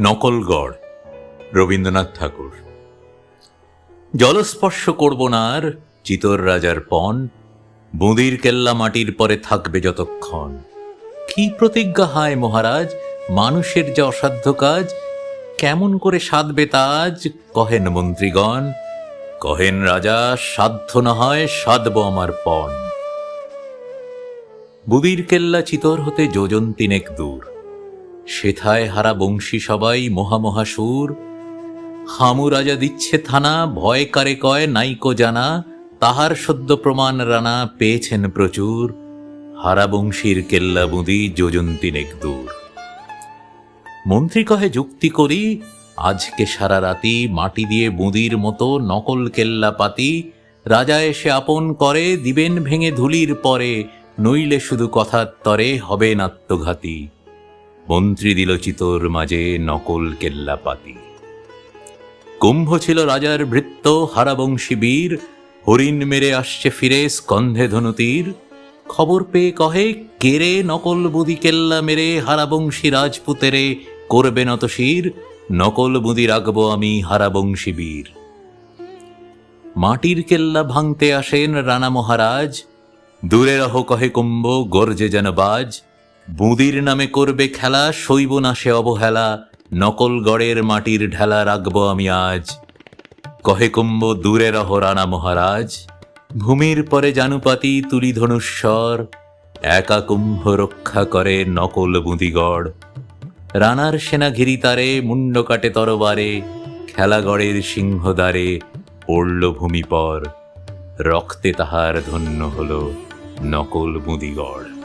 নকলগড় রবীন্দ্রনাথ ঠাকুর। জলস্পর্শ করব না আর, চিতর রাজার পণ, বুঁদির কেল্লা মাটির পরে থাকবে যতক্ষণ। কি প্রতিজ্ঞা হায় মহারাজ, মানুষের যে অসাধ্য কাজ, কেমন করে সাধবে তাজ কহেন মন্ত্রীগণ। কহেন রাজা, সাধ্য না হয় সাধব আমার পণ। বুদির কেল্লা চিতর হতে যোজন তিনেক দূর। সেথায় হারা বংশী সবাই মহামহাসুর। হামু রাজা দিচ্ছে থানা, ভয় কারে কয়, নাইকো জানা। তাহার সদ্য প্রমাণ রানা, পেয়েছেন প্রচুর। হারা বংশীর কেল্লা বুঁদি, যোজন তিনেক দূর। মন্ত্রী কহে, যুক্তি করি। আজকে সারা রাতি মাটি দিয়ে বুঁদির মতো নকল কেল্লা পাতি। রাজা এসে আপন করে, দিবেন ভেঙে ধুলির পরে। নইলে শুধু কথার তরে হবে নাত্মঘাতী মন্ত্রী দিল চিতর মাঝে নকল কেল্লা পাতি কুম্ভ ছিল রাজার ভৃত্য হারাবংশী বীর, হরিণ মেরে আসছে ফিরে স্কন্ধে ধনুতীর। খবর পেয়ে কহে কেরে নকল বুদি কেল্লা মেরে হারাবংশী রাজপুতেরে করবে নত শির? নকল বুদি রাখব আমি হারাবংশী বীর। মাটির কেল্লা ভাঙতে আসেন রানা মহারাজ। দূরে রহ কহে কুম্ভ, গর্জে যেন বাজ। বুদির নামে করবে খেলা শৈব না সে অবহেলা, নকল গড়ের মাটির ঢেলা রাখব আমি আজ। কহে কুম্ভ, দূরে রহ রানা মহারাজ, ভূমির পরে জানুপাতি তুলি ধনুস্বর একা কুম্ভ রক্ষা করে নকল বুদিগড়। রানার সেনা ঘিরি তারে মুন্ড কাটে তরবারে খেলাগড়ের সিংহদ্বারে পড়ল ভূমি পর রক্তে তাহার ধন্য হল নকল বুদিগড়।